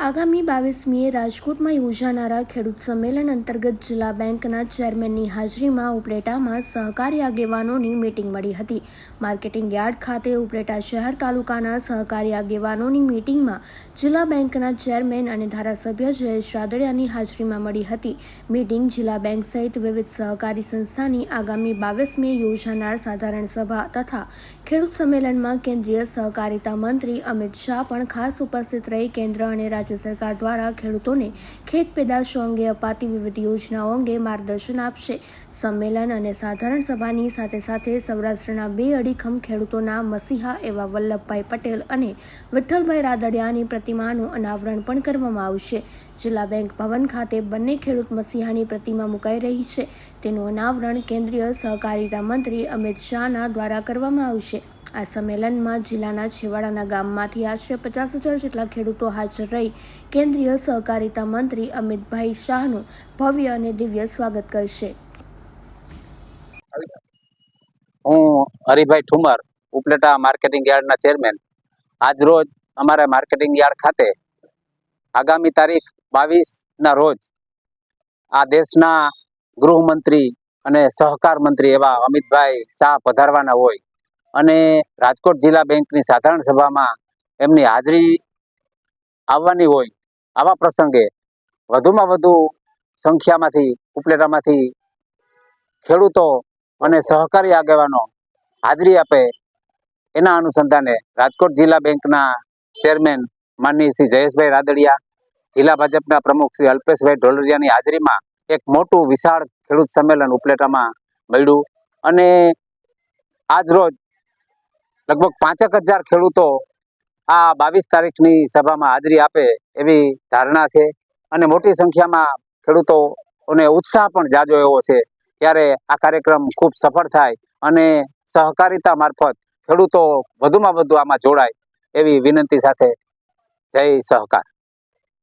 આગામી બાવીસમીએ રાજકોટમાં યોજાનારા ખેડૂત સંમેલન અંતર્ગત જિલ્લા બેંકના ચેરમેનની હાજરીમાં ઉપલેટામાં સહકારી આગેવાનોની મીટિંગ મળી હતી. માર્કેટિંગ યાર્ડ ખાતે ઉપલેટા શહેર તાલુકાના સહકારી આગેવાનોની મીટિંગમાં જિલ્લા બેંકના ચેરમેન અને ધારાસભ્ય જયેશ રાદડિયાની હાજરીમાં મળી હતી. મીટિંગ જિલ્લા બેંક સહિત વિવિધ સહકારી સંસ્થાની આગામી બાવીસમીએ યોજાનાર સાધારણ સભા તથા ખેડૂત સંમેલનમાં કેન્દ્રીય સહકારિતા મંત્રી અમિત શાહ પણ ખાસ ઉપસ્થિત રહી કેન્દ્ર અને રાજ્ય સરકાર દ્વારા ખેડૂતોને ખેત પેદાશો અંગે અપાતી વિવિધ યોજનાઓ અંગે માર્ગદર્શન આપશે. સંમેલન અને સાધારણ સભાની સાથે સાથે સૌરાષ્ટ્રના બે અડીખમ ખેડૂતોના મસીહા એવા વલ્લભભાઈ પટેલ અને વિઠ્ઠલભાઈ રાદડિયાની પ્રતિમાનું અનાવરણ પણ કરવામાં આવશે. જિલ્લા બેંક ભવન ખાતે બંને ખેડૂત મસીહાની પ્રતિમા મુકાઈ રહી છે. તેનું અનાવરણ કેન્દ્રીય સહકારિતા મંત્રી અમિત શાહના દ્વારા કરવામાં આવશે. આ સંમેલનમાં જિલ્લાના છેવાડાના ગામમાંથી આશરે પચાસ હજાર જેટલા ખેડૂતો હાજર રહી કેન્દ્રીય સહકારિતા મંત્રી અમિતભાઈ શાહનું ભવ્ય અને દિવ્ય સ્વાગત કરશે. હું હરિભાઈ ઠુમર, ઉપલેટા માર્કેટિંગ યાર્ડના ચેરમેન. આજરોજ અમારા માર્કેટિંગ યાર્ડ ખાતે આગામી તારીખ બાવીસના રોજ આ દેશના ગૃહમંત્રી અને સહકાર મંત્રી એવા અમિતભાઈ શાહ પધારવાના હોય. અને રાજકોટ જિલ્લા બેંકની સાધારણ સભામાં એમની હાજરી આવવાની હોય આવા પ્રસંગે વધુમાં વધુ સંખ્યામાંથી, ઉપલેટામાંથી ખેડૂતો અને સહકારી આગેવાનો હાજરી આપે એના અનુસંધાને રાજકોટ જિલ્લા બેંકના ચેરમેન માનની શ્રી જયેશભાઈ રાદડિયા, જિલ્લા ભાજપના પ્રમુખ શ્રી અલ્પેશભાઈ ઢોલરિયાની હાજરીમાં એક મોટું વિશાળ ખેડૂત સંમેલન ઉપલેટામાં મળ્યું. અને આજ રોજ લગભગ પાંચેક હજાર ખેડૂતો આ બાવીસ તારીખની સભામાં હાજરી આપે એવી ધારણા છે અને મોટી સંખ્યામાં ખેડૂતોને ઉત્સાહ પણ જાજો એવો છે ત્યારે આ કાર્યક્રમ ખૂબ સફળ થાય અને સહકારિતા મારફત ખેડૂતો વધુમાં વધુ આમાં જોડાય એવી વિનંતી સાથે જય સહકાર.